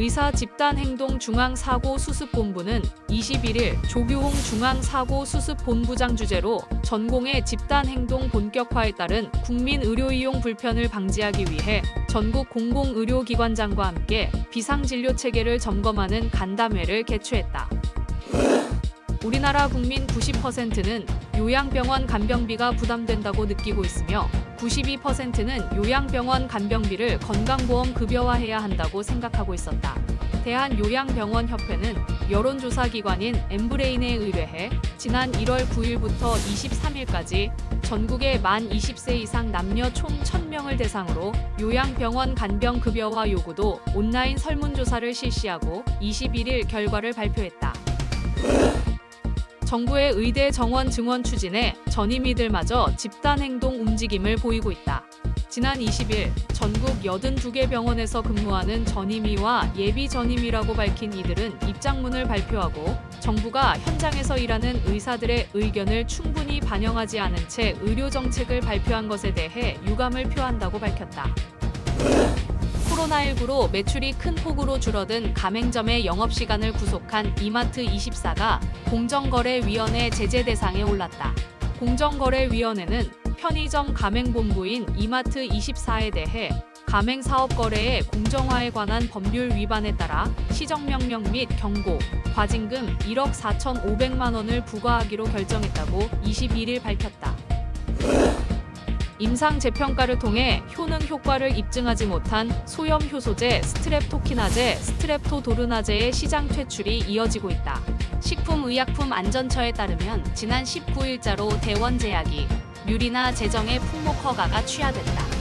의사 집단행동 중앙사고수습본부는 21일 조규홍 중앙사고수습본부장 주재로 전공의 집단행동 본격화에 따른 국민 의료 이용 불편을 방지하기 위해 전국 공공의료기관장과 함께 비상진료 체계를 점검하는 간담회를 개최했다. 우리나라 국민 90%는 요양병원 간병비가 부담된다고 느끼고 있으며 92%는 요양병원 간병비를 건강보험 급여화해야 한다고 생각하고 있었다. 대한요양병원협회는 여론조사 기관인 엠브레인에 의뢰해 지난 1월 9일부터 23일까지 전국의 만 20세 이상 남녀 총 1000명을 대상으로 요양병원 간병 급여화 요구도 온라인 설문조사를 실시하고 21일 결과를 발표했다. 정부의 의대 정원 증원 추진에 전임의들마저 집단행동 움직임을 보이고 있다. 지난 20일 전국 82개 병원에서 근무하는 전임의와 예비 전임의라고 밝힌 이들은 입장문을 발표하고 정부가 현장에서 일하는 의사들의 의견을 충분히 반영하지 않은 채 의료 정책을 발표한 것에 대해 유감을 표한다고 밝혔다. 코로나19로 매출이 큰 폭으로 줄어든 가맹점의 영업시간을 구속한 이마트 24가 공정거래위원회 제재 대상에 올랐다. 공정거래위원회는 편의점 가맹본부인 이마트 24에 대해 가맹 사업 거래의 공정화에 관한 법률 위반에 따라 시정명령 및 경고, 과징금 1억 4,500만 원을 부과하기로 결정했다고 21일 밝혔다. 임상 재평가를 통해 효능 효과를 입증하지 못한 소염 효소제 스트랩토키나제, 스트랩토도르나제의 시장 퇴출이 이어지고 있다. 식품의약품 안전처에 따르면 지난 19일자로 대원제약이 뮤리나 제정의 품목 허가가 취하됐다.